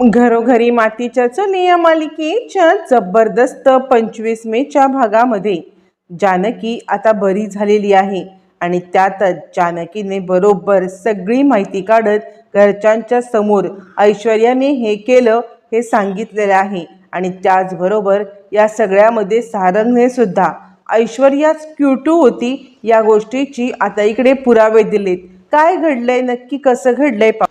घरोघरी मातीच्या चुली या मालिकेच्या जबरदस्त पंचवीस मेच्या भागामध्ये जानकी आता बरी झालेली आहे. आणि त्यातच जानकीने बरोबर सगळी माहिती काढत घरच्यांच्या समोर ऐश्वर्याने हे केलं हे सांगितलेलं आहे. आणि त्याचबरोबर या सगळ्यामध्ये सारंगने सुद्धा ऐश्वर्याच क्युटू होती या गोष्टीची आता इकडे पुरावे दिलेत. काय घडलंय नक्की कसं घडलंय पा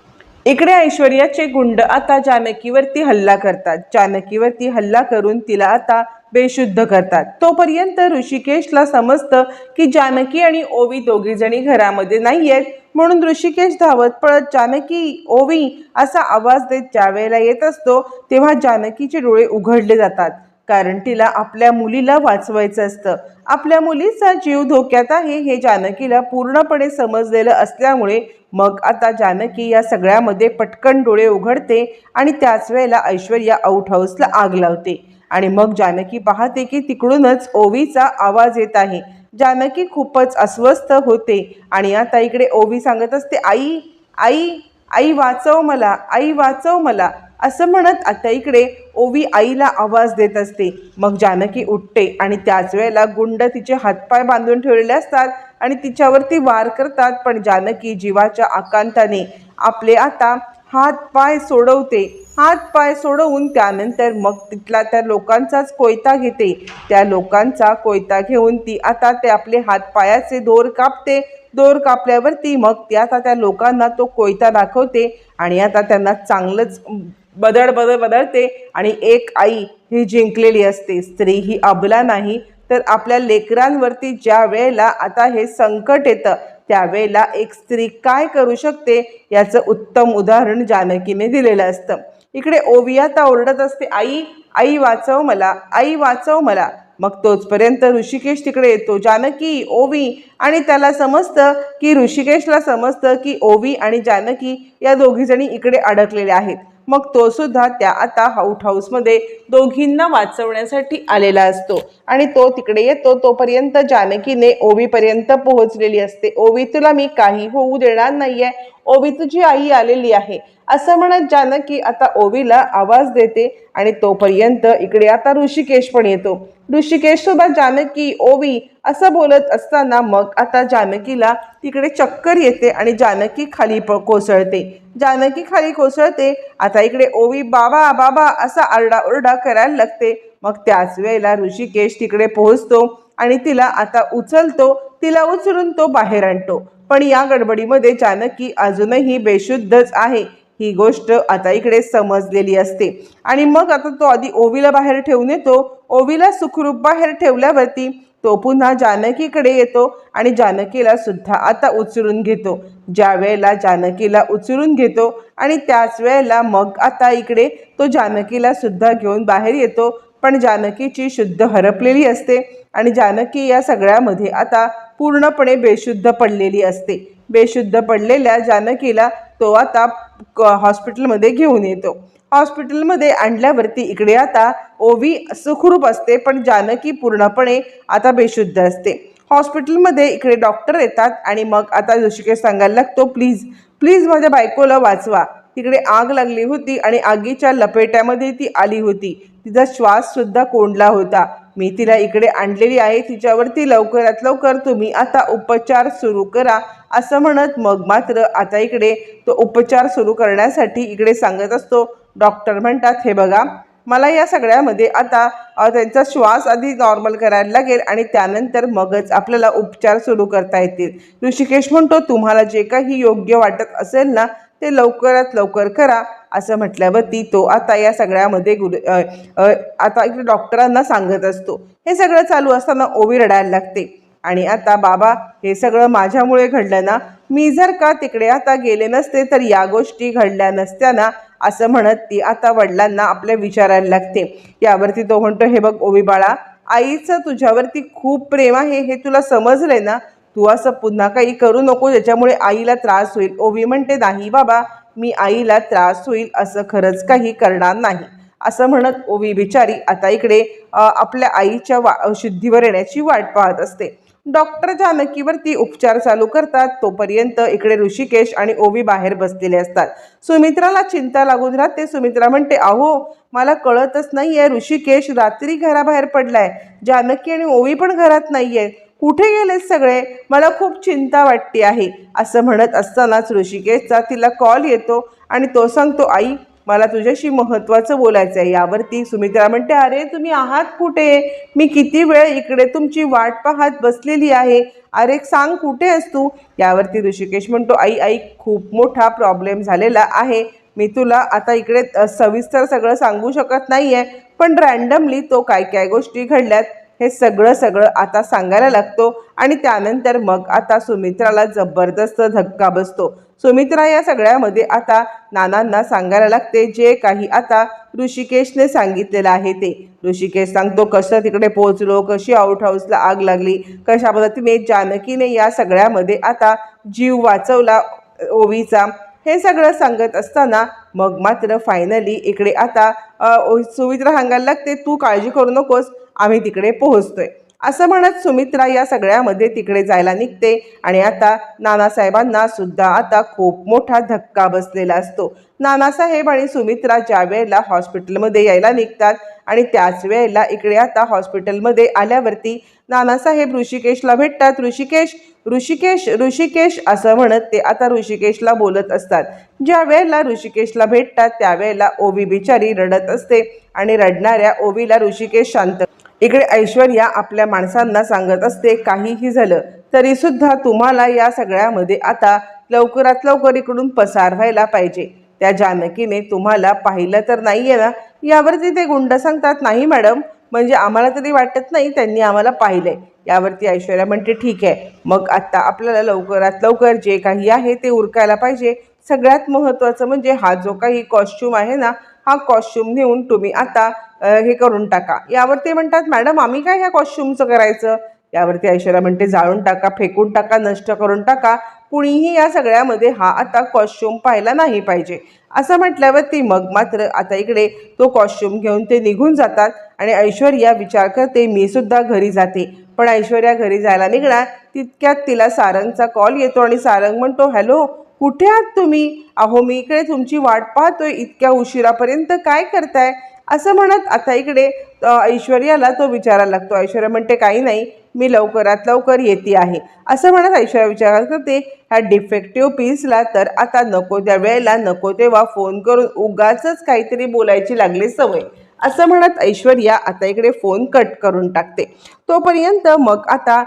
इकडे ऐश्वर्याचे गुंड आता जानकीवरती हल्ला करतात. जानकीवरती हल्ला करून तिला आता बेशुद्ध करतात. तोपर्यंत ऋषिकेशला समजतं की जानकी आणि ओवी दोघी जणी घरामध्ये नाही आहेत म्हणून ऋषिकेश धावत पळत जानकी ओवी असा आवाज देत ज्यावेळेला येत असतो तेव्हा जानकीचे डोळे उघडले जातात. कारण तिला आपल्या मुलीला वाचवायचं असतं. आपल्या मुलीचा जीव धोक्यात आहे हे जानकीला पूर्णपणे समजलेलं असल्यामुळे मग आता जानकी या सगळ्यामध्ये पटकन डोळे उघडते आणि त्याच वेळेला ऐश्वर्या आउट हाऊसला आग लावते. आणि मग जानकी पाहते की तिकडूनच ओवीचा आवाज येत आहे. जानकी खूपच अस्वस्थ होते आणि आता इकडे ओवी सांगत असते आई आई आई वाचव मला आई वाचव मला. असं म्हणत आता इकडे ओवी आईला आवाज देत असते. मग जानकी उठते आणि त्याच वेळेला गुंड तिचे हातपाय बांधून ठेवलेले असतात आणि तिच्यावरती वार करतात. पण जानकी जीवाच्या आकांताने आपले आता हातपाय सोडवते. हातपाय सोडवून त्यानंतर मग तिथला त्या लोकांचाच कोयता घेते. त्या लोकांचा कोयता घेऊन ती आता ते आपले हातपायाचे दोर कापते. दोर कापल्यावरती मग ती आता त्या लोकांना तो कोयता दाखवते आणि आता त्यांना चांगलंच बदड बदळ बदळते आणि एक आई ही जिंकलेली असते. स्त्री ही अबला नाही. तर आपल्या लेकरांवरती ज्या वेळेला आता हे संकट येतं त्यावेळेला एक स्त्री काय करू शकते? याचं उत्तम उदाहरण जानकीने दिलेलं असतं. इकडे ओवी आता ओरडत असते आई आई वाचव मला आई वाचव मला. मग तोचपर्यंत ऋषिकेश तिकडे येतो. जानकी ओवी आणि त्याला समजतं की ऋषिकेशला समजतं की ओवी आणि जानकी या दोघीजणी इकडे अडकलेल्या आहेत. मग तो सुद्धा त्या आता हाऊट हाऊसमध्ये दोघींना वाचवण्यासाठी आलेला असतो. आणि तो तिकडे येतो तोपर्यंत जानकीने ओवीपर्यंत पोहोचलेली असते. ओवी तुला मी काही होऊ देणार नाहीये. ओवी तुझी आई आलेली आहे. असं म्हणत जानकी आता ओवीला आवाज देते आणि तोपर्यंत इकडे आता ऋषिकेश पण येतो. ऋषिकेश जानकी ओवी असं बोलत असताना मग आता जानकीला तिकडे चक्कर येते आणि जानकी खाली प कोसळते. जानकी खाली कोसळते आता इकडे ओवी बाबा बाबा असा आरडाओरडा करायला लागते. मग त्याच वेळेला ऋषिकेश तिकडे पोहोचतो आणि तिला आता उचलतो तिला उचलून तो बाहेर आणतो. पण या गडबडीमध्ये जानकी अजूनही बेशुद्धच आहे. ही गोष्ट आता इकडे समजलेली असते. आणि मग आता तो आधी ओवीला बाहेर ठेवून येतो. ओवीला सुखरूप बाहेर ठेवल्यावरती तो पुन्हा जानकीकडे येतो आणि जानकीला सुद्धा आता उचलून घेतो. ज्या वेळेला जानकीला उचलून घेतो आणि त्याच वेळेला मग आता इकडे तो जानकीला सुद्धा घेऊन बाहेर येतो. पण जानकीची शुद्ध हरपलेली असते आणि जानकी या सगळ्यामध्ये आता पूर्णपणे बेशुद्ध पडलेली असते. बेशुद्ध पडलेल्या जानकीला तो आता क- हॉस्पिटलमध्ये घेऊन येतो. हॉस्पिटलमध्ये आणल्यावरती इकडे आता ओवी सुखरूप असते पण जानकी पूर्णपणे आता बेशुद्ध असते. हॉस्पिटलमध्ये इकडे डॉक्टर येतात आणि मग आता ऋषिकेश सांगायला लागतो प्लीज प्लीज माझ्या बायकोला वाचवा. तिकडे आग लागली होती आणि आगीच्या लपेट्यामध्ये ती आली होती. तिचा श्वास सुद्धा कोंडला होता. मी तिला इकडे आणलेली आहे तिच्यावरती लवकरात लवकर तुम्ही आता उपचार सुरू करा असं म्हणत मग मात्र आता इकडे तो उपचार सुरू करण्यासाठी इकडे सांगत असतो. डॉक्टर म्हणतात हे बघा मला या सगळ्यामध्ये आता त्यांचा श्वास आधी नॉर्मल करायला लागेल आणि त्यानंतर मगच आपल्याला उपचार सुरू करता येतील. ऋषिकेश म्हणतो तुम्हाला जे काही योग्य वाटत असेल ना ते लवकरात लवकर करा असं म्हटल्यावरती तो आता या सगळ्यामध्ये गुरु आता इकडे डॉक्टरांना सांगत असतो. हे सगळं चालू असताना ओवी रडायला लागते. आणि आता बाबा हे सगळं माझ्यामुळे घडलं ना? मी जर का तिकडे आता गेले नसते तर या गोष्टी घडल्या नसत्या ना असं म्हणत ती आता वडिलांना आपल्या विचारायला लागते. यावरती तो म्हणतो हे बघ ओवी बाळा आईचं तुझ्यावरती खूप प्रेम आहे हे तुला समजलंय ना? तू असं पुन्हा काही करू नको ज्याच्यामुळे आईला त्रास होईल. ओवी म्हणते नाही बाबा मी आईला त्रास होईल असं खरंच काही करणार नाही. असं म्हणत ओवी बिचारी आता इकडे आपल्या आईच्या वा शुद्धीवर येण्याची वाट पाहत असते. डॉक्टर जानकीवरती उपचार चालू करतात. तोपर्यंत इकडे ऋषिकेश आणि ओवी बाहेर बसलेले असतात. सुमित्राला चिंता लागून राहते. सुमित्रा म्हणते अहो मला कळतच नाही आहे ऋषिकेश रात्री घराबाहेर पडलाय. जानकी आणि ओवी पण घरात नाही आहे कुठे गेले सगळे? मला खूप चिंता वाटते आहे. असं म्हणत असतानाच ऋषिकेशचा तिला कॉल येतो आणि तो सांगतो आई मला तुझ्याशी महत्त्वाचं बोलायचं आहे. यावरती सुमित्रा म्हणते अरे तुम्ही आहात कुठे? मी किती वेळ इकडे तुमची वाट पाहत बसलेली आहे. अरे सांग कुठे आहेस तू? यावरती ऋषिकेश म्हणतो आई आई खूप मोठा प्रॉब्लेम झालेला आहे. मी तुला आता इकडे सविस्तर सगळं सांगू शकत नाही आहे पण रँडमली तो काय काय गोष्टी घडल्यात हे सगळं सगळं आता सांगायला लागतो आणि त्यानंतर मग आता सुमित्राला जबरदस्त धक्का बसतो. सुमित्रा या सगळ्यामध्ये आता नानांना सांगायला लागते जे काही आता ऋषिकेशने सांगितलेलं आहे ते. ऋषिकेश सांगतो कसं तिकडे पोहोचलो कशी आउट हाऊसला आग लागली कशा पद्धतीने जानकीने या सगळ्यामध्ये आता जीव वाचवला ओवीचा. हे सगळं सांगत असताना मग मात्र फायनली इकडे आता सुमित्रा सांगायला लागते तू काळजी करू नकोस आम्ही तिकडे पोहोचतोय. असं म्हणत सुमित्रा या सगळ्यामध्ये तिकडे जायला निघते आणि आता नानासाहेबांना सुद्धा आता खूप मोठा धक्का बसलेला असतो. नानासाहेब आणि सुमित्रा ज्या वेळेला हॉस्पिटलमध्ये यायला निघतात आणि त्याच वेळेला इकडे आता हॉस्पिटलमध्ये आल्यावरती नानासाहेब ऋषिकेशला भेटतात. ऋषिकेश ऋषिकेश ऋषिकेश असं म्हणत ते आता ऋषिकेशला बोलत असतात. ज्या वेळेला ऋषिकेशला भेटतात त्यावेळेला ओवी बिचारी रडत असते आणि रडणाऱ्या ओवीला ऋषिकेश शांत इकडे ऐश्वर्या आपल्या माणसांना सांगत असते काहीही झालं तरी सुद्धा तुम्हाला या सगळ्यामध्ये आता लवकरात लवकर इकडून पसार व्हायला पाहिजे. त्या जानकीने तुम्हाला पाहिलं तर नाही आहे ना? यावरती ते गुंड सांगतात नाही मॅडम म्हणजे आम्हाला तरी वाटत नाही त्यांनी आम्हाला पाहिलंय. यावरती ऐश्वर्या म्हणते ठीक आहे मग आत्ता आपल्याला लवकरात लवकर जे काही आहे ते उरकायला पाहिजे. सगळ्यात महत्त्वाचं म्हणजे हा जो काही कॉस्ट्यूम आहे ना हा कॉस्ट्यूम नेऊन तुम्ही आता हे करून टाका. यावर ते म्हणतात मॅडम आम्ही काय ह्या कॉस्ट्यूमचं करायचं? यावरती ऐश्वर्या म्हणते जाळून टाका फेकून टाका नष्ट करून टाका कुणीही या सगळ्यामध्ये हा आता कॉस्ट्यूम पाहायला नाही पाहिजे. असं म्हटल्यावरती मग मात्र आता इकडे तो कॉस्ट्यूम घेऊन ते निघून जातात आणि ऐश्वर्या विचार करते मी सुद्धा घरी जाते. पण ऐश्वर्या घरी जायला निघणार तितक्यात तिला सारंगचा कॉल येतो आणि सारंग म्हणतो हॅलो कुठे आहात तुम्ही? अहो मी इकडे तुमची वाट पाहतोय. इतक्या उशिरापर्यंत काय करताय? असं म्हणत आता इकडे ऐश्वर्याला तो विचारायला लागतो. ऐश्वर्या म्हणते काही नाही मी लवकरात लवकर येते आहे. असं म्हणत ऐश्वर्या विचार करते ह्या डिफेक्टिव्ह पीसला तर आता नको त्या वेळेला नको तेव्हा फोन करून उगाच काहीतरी बोलायची लागली सवय. असं म्हणत ऐश्वर्या आता इकडे फोन कट करून टाकते. तोपर्यंत मग आता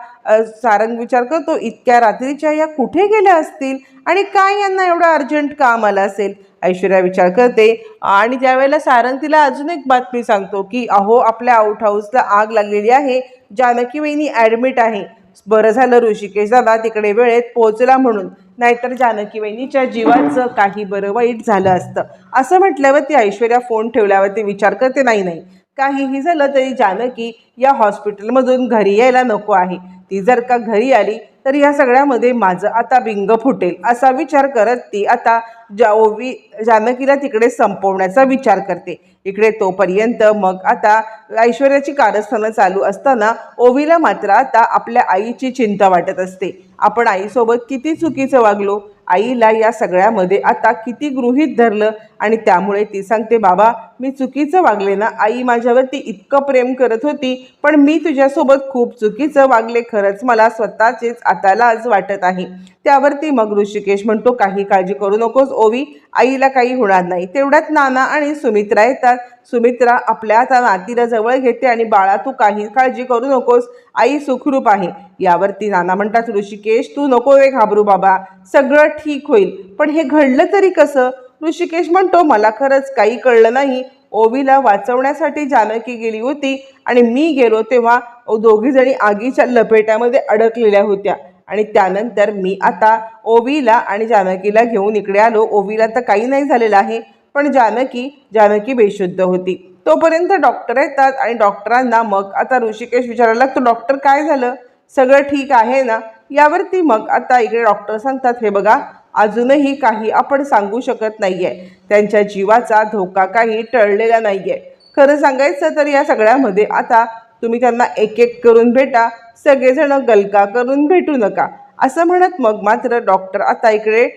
सारंग विचार करतो इतक्या रात्रीच्या या कुठे गेल्या असतील? आणि काय यांना एवढं अर्जंट काम आलं असेल? ऐश्वर्या विचार करते. आणि त्यावेळेला सारंग तिला अजून एक बातमी सांगतो की अहो आपल्या आउट हाऊसला आग लागलेली आहे. जानकी वहिनी ॲडमिट आहे. बरं झालं ऋषिकेश दादा तिकडे वेळेत पोहोचला म्हणून. नाहीतर जानकी वहिनीच्या जीवाचं काही बरं वाईट झालं असतं. असं म्हटल्यावर ती ऐश्वर्या फोन ठेवल्यावरती विचार करते नाही नाही. काहीही झालं तरी जानकी या हॉस्पिटलमधून घरी यायला नको आहे. ती जर का घरी आली तर या सगळ्यामध्ये माझं आता बिंग फुटेल असा विचार करत ती आता जाओवी जानकीला तिकडे संपवण्याचा विचार करते. इकडे तोपर्यंत मग आता ऐश्वर्याची कारस्थानं चालू असताना ओवीला मात्र आता आपल्या आईची चिंता वाटत असते. आपण आईसोबत किती चुकीचं वागलो? आईला या सगळ्यामध्ये आता किती गृहीत धरलं? आणि त्यामुळे ती सांगते बाबा मी चुकीचं वागले ना आई माझ्यावरती इतकं प्रेम करत होती पण मी तुझ्यासोबत खूप चुकीचं वागले खरंच मला स्वतःचेच आता लाज वाटत आहे. त्यावरती मग ऋषिकेश म्हणतो काही काळजी करू नकोस ओवी आईला काही होणार नाही. तेवढ्यात नाना आणि सुमित्रा येतात. सुमित्रा आपल्या आता नातीला जवळ घेते आणि बाळा तू काही काळजी करू नकोस आई सुखरूप आहे. यावरती नाना म्हणतात ऋषिकेश तू नको वे घाबरू बाबा सगळं ठीक होईल. पण हे घडलं तरी कसं? ऋषिकेश म्हणतो मला खरंच काही कळलं नाही. ओवीला वाचवण्यासाठी जानकी गेली होती आणि मी गेलो तेव्हा दोघीजणी आगीच्या लपेट्यामध्ये अडकलेल्या होत्या. आणि त्यानंतर मी आता ओवीला आणि जानकीला घेऊन इकडे आलो. ओवीला तर काही नाही झालेलं आहे पण जानकी जानकी बेशुद्ध होती. तोपर्यंत डॉक्टर येतात आणि डॉक्टरांना मग आता ऋषिकेश विचारायला लागतो डॉक्टर काय झालं? सगळं ठीक आहे ना? यावरती मग आता इकडे डॉक्टर सांगतात हे बघा अजूनही काही आपण सांगू शकत नाही आहे त्यांच्या जीवाचा धोका काही टळलेला नाही आहे खरं सांगायचं तर या सगळ्यामध्ये आता तुम्ही त्यांना एक एक करून भेटा. सगळेजण गलका करून भेटू नका. असं म्हणत मग मात्र डॉक्टर आता इकडे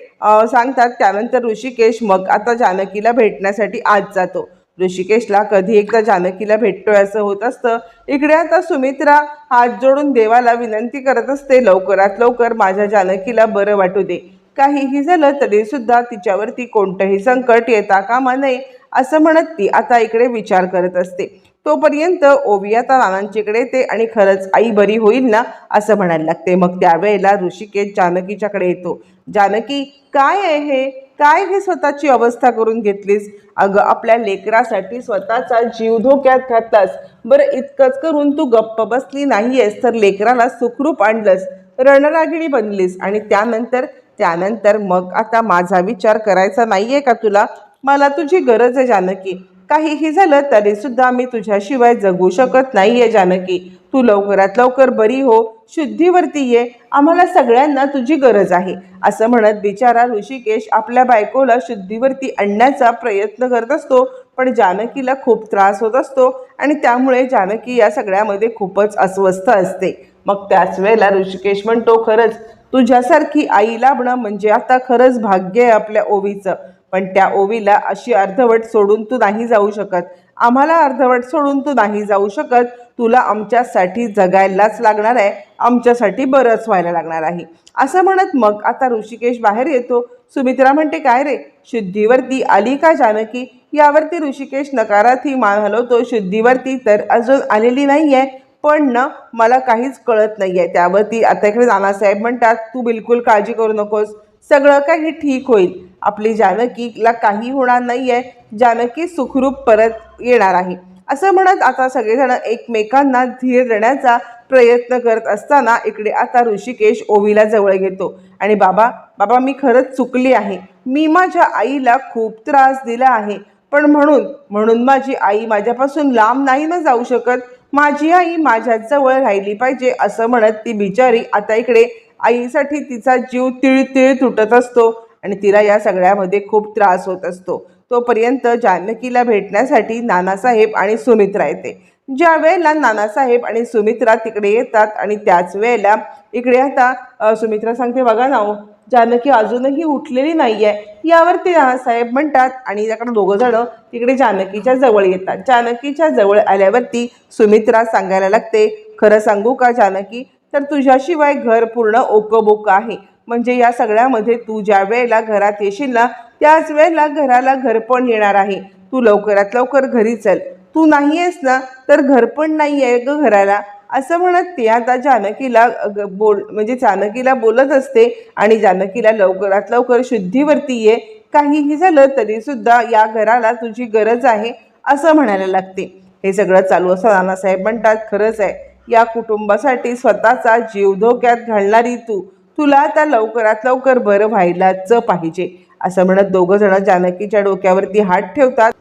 सांगतात त्यानंतर ऋषिकेश मग आता जानकीला भेटण्यासाठी आज जातो. ऋषिकेशला कधी एकदा जानकीला भेटतोय असं होत असतं. इकडे आता सुमित्रा हात जोडून देवाला विनंती करत असते लवकरात लवकर माझ्या जानकीला बरं वाटू दे. काहीही झालं तरी सुद्धा तिच्यावरती कोणतंही संकट येता कामा नये असं म्हणत ती आता इकडे विचार करत असते. तोपर्यंत ओवी आता नानांच्याकडे येते आणि खरंच आई बरी होईल ना असं म्हणायला लागते. मग त्यावेळेला ऋषिकेश जानकीच्याकडे येतो. जानकी काय आहे हे? काय हे स्वतःची अवस्था करून घेतलीस? अगं आपल्या लेकरासाठी स्वतःचा जीव धोक्यात घातलास. बरं इतकंच करून तू गप्प बसली नाहीयेस तर लेकराला सुखरूप आणलंस. रणरागिणी बनलीस आणि त्यानंतर त्यानंतर मग आता माझा विचार करायचा नाहीये का तुला? मला तुझी गरज आहे जानकी. काहीही झालं तरी सुद्धा मी तुझ्याशिवाय जगू शकत नाहीये जानकी. तू लवकरात लवकर बरी हो शुद्धीवरती ये. आम्हाला सगळ्यांना तुझी गरज आहे. असं म्हणत बिचारा ऋषिकेश आपल्या बायकोला शुद्धीवरती आणण्याचा प्रयत्न करत असतो पण जानकीला खूप त्रास होत असतो आणि त्यामुळे जानकी या सगळ्यामध्ये खूपच अस्वस्थ असते. मग त्याच वेळेला ऋषिकेश म्हणतो खरंच तुझ्यासारखी आई लाभणं म्हणजे आता खरंच भाग्य आहे आपल्या ओवीचं. पण त्या ओवीला अशी अर्धवट सोडून तू नाही जाऊ शकत. आम्हाला अर्धवट सोडून तू नाही जाऊ शकत. तुला आमच्यासाठी जगायलाच लागणार आहे. आमच्यासाठी बरंच व्हायला लागणार आहे. असं म्हणत मग आता ऋषिकेश बाहेर येतो. सुमित्रा म्हणते काय रे? शुद्धीवरती आली का जानकी? यावरती ऋषिकेश नकारार्थी मान हलवतो. शुद्धीवरती तर अजून आलेली नाही आहे पण ना मला काहीच कळत नाही आहे त्यावरती आता इकडे नानासाहेब म्हणतात तू बिलकुल काळजी करू नकोस. सगळं काही ठीक होईल. आपली जानकीला काही होणार नाही आहे जानकी सुखरूप परत येणार आहे. असं म्हणत आता सगळेजण एकमेकांना धीर देण्याचा प्रयत्न करत असताना इकडे आता ऋषिकेश ओवीला जवळ घेतो आणि बाबा बाबा मी खरंच चुकली आहे. मी माझ्या आईला खूप त्रास दिला आहे. पण म्हणून म्हणून माझी आई माझ्यापासून लांब नाही ना जाऊ शकत. माझी आई माझ्या जवळ राहिली पाहिजे असं म्हणत ती बिचारी आता इकडे आईसाठी तिचा जीव तिळ तिळ तुटत असतो आणि तिला या सगळ्यामध्ये खूप त्रास होत असतो. तोपर्यंत जानकीला भेटण्यासाठी नानासाहेब आणि सुमित्रा येते. ज्या वेळेला नानासाहेब आणि सुमित्रा तिकडे येतात आणि त्याच वेळेला इकडे आता सुमित्रा सांगते बघा ना हो, जानकी अजूनही उठलेली नाही आहे यावरती साहेब म्हणतात आणि त्याकडे दोघं जण तिकडे जानकीच्या जवळ येतात. जानकीच्या जवळ आल्यावरती सुमित्रा सांगायला लागते खरं सांगू का जानकी? तर तुझ्याशिवाय घर पूर्ण ओकबोक आहे. म्हणजे या सगळ्यामध्ये तू ज्या वेळेला घरात येशील ना त्याच वेळेला घराला घरपण येणार आहे. तू लवकरात लवकर घरी चल. तू नाही आहेस ना तर घरपण नाही आहे ग घराला. असं म्हणत ती आता जानकीला बोल म्हणजे जानकीला बोलत असते आणि जानकीला लवकरात लवकर शुद्धीवरती ये. काहीही झालं तरी सुद्धा या घराला तुझी गरज आहे असं म्हणायला लागते. हे सगळं चालू असं नानासाहेब म्हणतात खरंच आहे. या कुटुंबासाठी स्वतःचा जीव धोक्यात घालणारी तू. तुला आता लवकरात लवकर बरं व्हायलाच पाहिजे. असं म्हणत दोघं जण जानकीच्या डोक्यावरती हात ठेवतात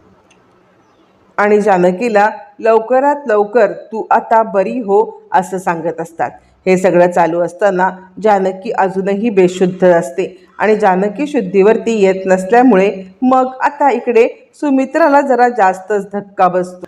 आणि जानकीला लवकरात लवकर तू आता बरी हो असं सांगत असतात. हे सगळं चालू असताना जानकी अजूनही बेशुद्ध असते आणि जानकी शुद्धीवरती येत नसल्यामुळे मग आता इकडे सुमित्राला जरा जास्तच धक्का बसतो.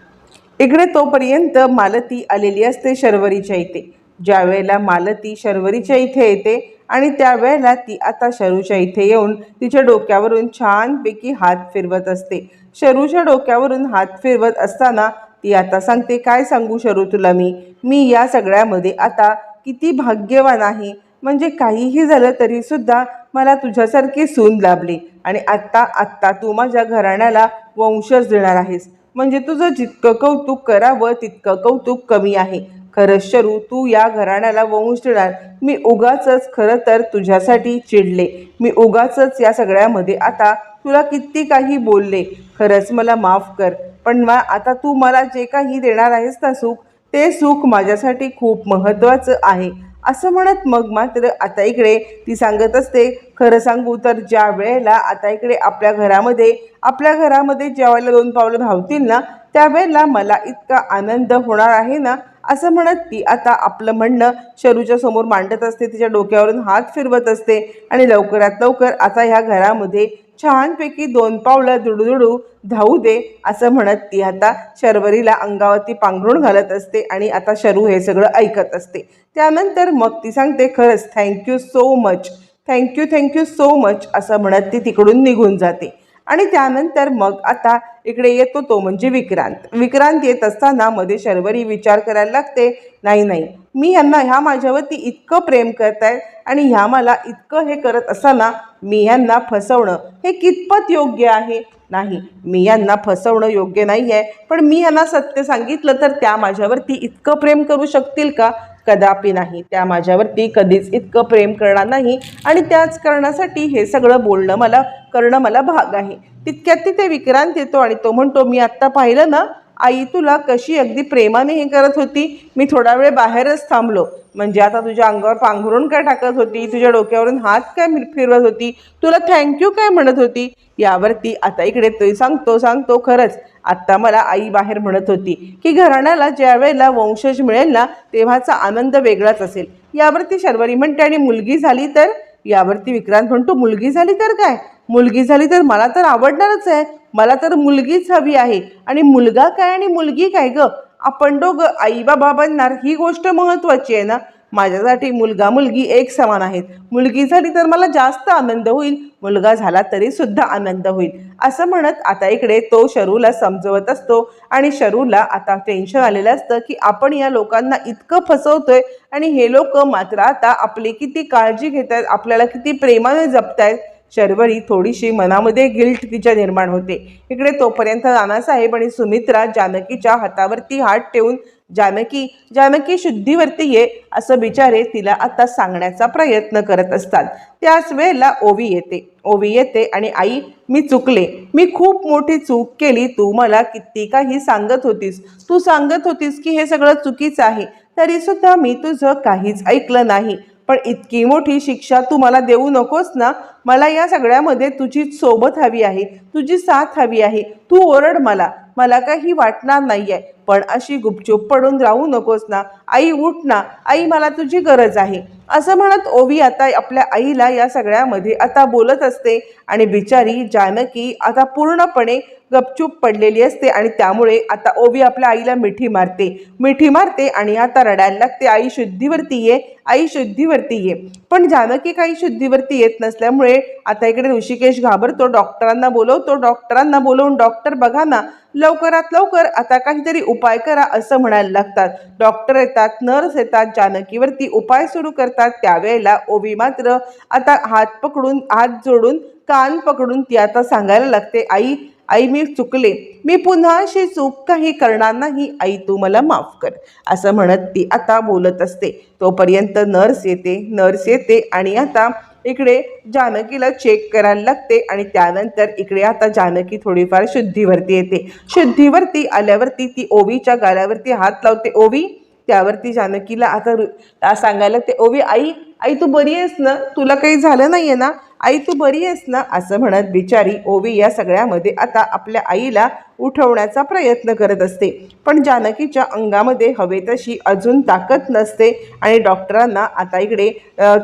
इकडे तोपर्यंत मालती आलेली असते शर्वरीच्या इथे. ज्या वेळेला मालती शर्वरीच्या इथे येते आणि त्यावेळेला ती आता शरूच्या इथे येऊन तिच्या डोक्यावरून छानपैकी हात फिरवत असते. शरूच्या डोक्यावरून हात फिरवत असताना ती आता सांगते काय सांगू शरू तुला मी? मी या सगळ्यामध्ये आता किती भाग्यवान आहे. म्हणजे काहीही झालं तरी सुद्धा मला तुझ्यासारखी सून लाभली. आणि आत्ता आत्ता तू माझ्या घराण्याला वंशज देणार आहेस. म्हणजे तुझं जितकं कौतुक करावं तितकं कौतुक कमी आहे. खरंच शरू तू या घराण्याला वंश देणार. मी उगाचच खरं तर तुझ्यासाठी चिडले. मी उगाचच या सगळ्यामध्ये आता तुला किती काही बोलले. खरंच मला माफ कर. पण मा आता तू मला जे काही देणार आहेस ना सुख ते सुख माझ्यासाठी खूप महत्त्वाचं आहे. असं म्हणत मग मात्र आता इकडे ती सांगत असते खरं सांगू तर ज्या वेळेला आता इकडे आपल्या घरामध्ये आपल्या घरामध्ये ज्या वेळेला दोन पावलं धावतील ना त्यावेळेला मला इतका आनंद होणार आहे ना? असं म्हणत ती आता आपलं म्हणणं शरूच्या समोर मांडत असते तिच्या डोक्यावरून हात फिरवत असते आणि लवकरात लवकर आता ह्या घरामध्ये छानपैकी दोन पावलं दुडुदुडू धावू दे असं म्हणत ती आता शर्वरीला अंगावरती पांघरूण घालत असते आणि आता शरू हे सगळं ऐकत असते. त्यानंतर मग ती सांगते खरंच thank you so much thank you thank you so much असं म्हणत ती तिकडून निघून जाते. आणि त्यानंतर मग आता इकडे येतो तो म्हणजे विक्रांत. विक्रांत येत असताना मध्ये शर्वरी विचार करायला लागते नाही नाही मी यांना ह्या माझ्यावरती इतकं प्रेम करतायत आणि ह्या मला इतकं हे करत असताना मी यांना फसवणं हे कितपत योग्य आहे? नाही मी यांना फसवणं योग्य नाही आहे पण मी यांना सत्य सांगितलं तर त्या माझ्यावरती इतकं प्रेम करू शकतील का? कदापि नाही. त्या माझ्यावरती कधीच इतकं प्रेम करणार नाही. आणि त्याच कारणासाठी हे सगळं बोलणं मला करणं मला भाग आहे. तितक्यात तिथे विक्रांत येतो आणि तो म्हणतो मी आत्ता पाहिलं ना आई तुला कशी अगदी प्रेमाने हे करत होती? मी थोडा वेळ बाहेरच थांबलो. म्हणजे आता तुझ्या अंगावर पांघरून काय टाकत होती? तुझ्या डोक्यावरून हात काय मिर- फिरवत होती? तुला थँक्यू काय म्हणत होती? यावरती आता इकडे तो सांगतो सांगतो खरंच. आत्ता मला आई बाहेर म्हणत होती की घराण्याला ज्या वेळेला वंशज मिळेल ना तेव्हाचा आनंद वेगळाच असेल. यावरती शर्वरी म्हणते आणि मुलगी झाली तर? यावरती विक्रांत म्हणतो मुलगी झाली तर काय? मुलगी झाली तर मला तर आवडणारच आहे. मला तर मुलगीच हवी आहे. आणि मुलगा काय आणि मुलगी काय ग? आपण दोघं आई बाबा बनणार ही गोष्ट महत्त्वाची आहे ना? माझ्यासाठी मुलगा मुलगी एक समान आहेत. मुलगी झाली तर मला जास्त आनंद होईल. मुलगा झाला तरी सुद्धा आनंद होईल. असं म्हणत आता इकडे तो शरूला समजवत असतो. आणि शरूला आता टेन्शन आलेलं असतं की आपण या लोकांना इतकं फसवतोय आणि हे लोक मात्र आता आपली किती काळजी घेत आहेत आपल्याला किती प्रेमाने जपतायत. शर्वरी थोडीशी मनामध्ये गिल्ट तिच्या निर्माण होते. इकडे तोपर्यंत नानासाहेब आणि सुमित्रा जानकीच्या हातावरती हात ठेवून जानकी जानकी शुद्धीवरती ये असं बिचारे तिला आता सांगण्याचा प्रयत्न करत असतात. त्याच वेळेला ओवी येते. ओवी येते आणि आई मी चुकले. मी खूप मोठी चूक केली. तू मला किती काही सांगत होतीस. तू सांगत होतीस की हे सगळं चुकीचं आहे. तरी सुद्धा मी तुझं काहीच ऐकलं नाही. पण इतकी मोठी शिक्षा तू मला देऊ नकोस ना. मला या सगळ्यामध्ये तुझी सोबत हवी आहे तुझी साथ हवी आहे. तू ओरड मला. मला काही वाटणार नाही आहे पण अशी गुपचूप पडून राहू नकोस ना. आई उठ ना. आई मला तुझी गरज आहे. असं म्हणत ओवी आता आपल्या आईला या सगळ्यामध्ये आता बोलत असते आणि बिचारी जानकी आता पूर्णपणे गपचूप पडलेली असते आणि त्यामुळे आता ओवी आपल्या आईला मिठी मारते. मिठी मारते आणि आता रडायला लागते. आई शुद्धीवरती ये आई शुद्धीवरती ये. पण जानकी काही शुद्धीवरती येत नसल्यामुळे आता इकडे ऋषिकेश घाबरतो डॉक्टरांना बोलवतो डॉक्टरांना बोलवून डॉक्टर बघा ना लवकरात लवकर आता काहीतरी उपाय करा असं म्हणायला लागतात. डॉक्टर येतात नर्स येतात जानकीवरती उपाय सुरू करतात. त्यावेळेला ओवी मात्र आता हात पकडून हात जोडून कान पकडून ती आता सांगायला लागते आई आई मी चुकले. मी पुन्हा अशी चूक काही करणार नाही. आई तू मला माफ कर. असं म्हणत ती आता बोलत असते. तोपर्यंत नर्स येते. नर्स येते आणि आता इकडे जानकीला चेक करायला लागते आणि त्यानंतर इकडे आता जानकी थोडीफार शुद्धीवरती येते. शुद्धीवरती आल्यावरती ती ओवीच्या गाल्यावरती हात लावते. ओवी त्यावरती जानकीला आता रु- सांगायला लागते ओवी आई आई तू बरी आहेस ना? तुला काही झालं नाही आहे ना? आई तू बरी आहेस ना? असं म्हणत बिचारी ओवी या सगळ्यामध्ये आता आपल्या आईला उठवण्याचा प्रयत्न करत असते. पण जानकीच्या अंगामध्ये हवे तशी अजून ताकद नसते आणि डॉक्टरांना आता इकडे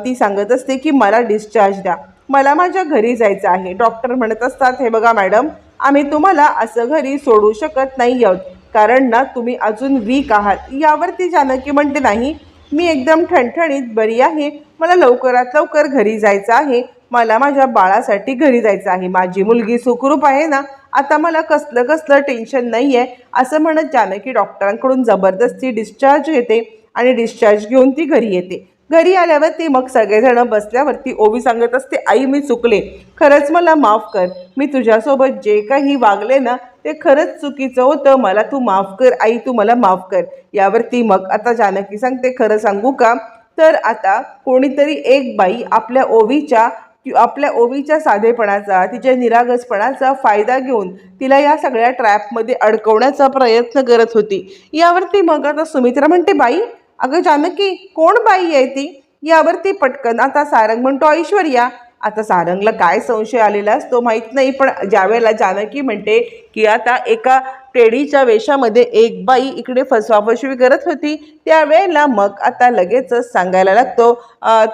ती सांगत असते की मला डिस्चार्ज द्या. मला माझ्या घरी जायचं आहे. डॉक्टर म्हणत असतात हे बघा मॅडम आम्ही तुम्हाला असं घरी सोडू शकत नाही आहोत. कारण ना तुम्ही अजून वीक आहात. यावरती जानकी म्हणते नाही मी एकदम ठणठणीत बरी आहे. मला लवकरात लवकर घरी जायचं आहे. मला माझ्या बाळासाठी घरी जायचं आहे. माझी मुलगी सुखरूप आहे ना आता मला कसलं कसलं टेन्शन नाही आहे असं म्हणत जानकी डॉक्टरांकडून जबरदस्ती डिस्चार्ज घेते आणि डिस्चार्ज घेऊन ती घरी येते. घरी आल्यावरती मग सगळेजण बसल्यावरती ओवी सांगत असते आई मी चुकले. खरंच मला माफ कर. मी तुझ्यासोबत जे काही वागले ना ते खरंच चुकीचं होतं. मला तू माफ कर. आई तू मला माफ कर. यावरती मग आता जानकी सांगते खरं सांगू का? तर आता कोणीतरी एक बाई आपल्या ओवीच्या कि- आपल्या ओवीच्या साधेपणाचा तिच्या निरागसपणाचा फायदा घेऊन तिला या सगळ्या ट्रॅपमध्ये अडकवण्याचा प्रयत्न करत होती. यावरती मग आता सुमित्रा म्हणते बाई अगं जानकी कोण बाई आहे ती? यावरती पटकन आता सारंग म्हणतो ऐश्वर्या आता सारंगला काय संशय आलेला असतो माहीत नाही पण ज्यावेळेला जानकी म्हणते की आता एका टेडीच्या वेशामध्ये एक बाई इकडे फसवाफसवी करत होती त्यावेळेला मग आता लगेचच सांगायला लागतो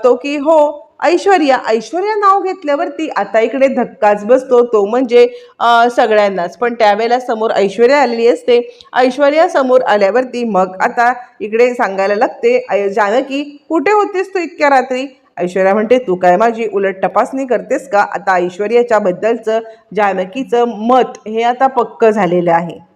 तो की हो ऐश्वर्या ऐश्वर्या नाव घेतल्यावरती आता इकडे धक्काच बसतो. तो म्हणजे सगळ्यांनाच. पण त्यावेळेला समोर ऐश्वर्या आलेली असते. ऐश्वर्या समोर आल्यावरती मग आता इकडे सांगायला लागते "ऐ- जानकी कुठे होतीस तू इतक्या रात्री? ऐश्वर्या म्हणते तू काय माझी उलट तपासणी करतेस का? आता ऐश्वर्याच्या बद्दलचं जानकीचं मत हे आता पक्क झालेलं आहे.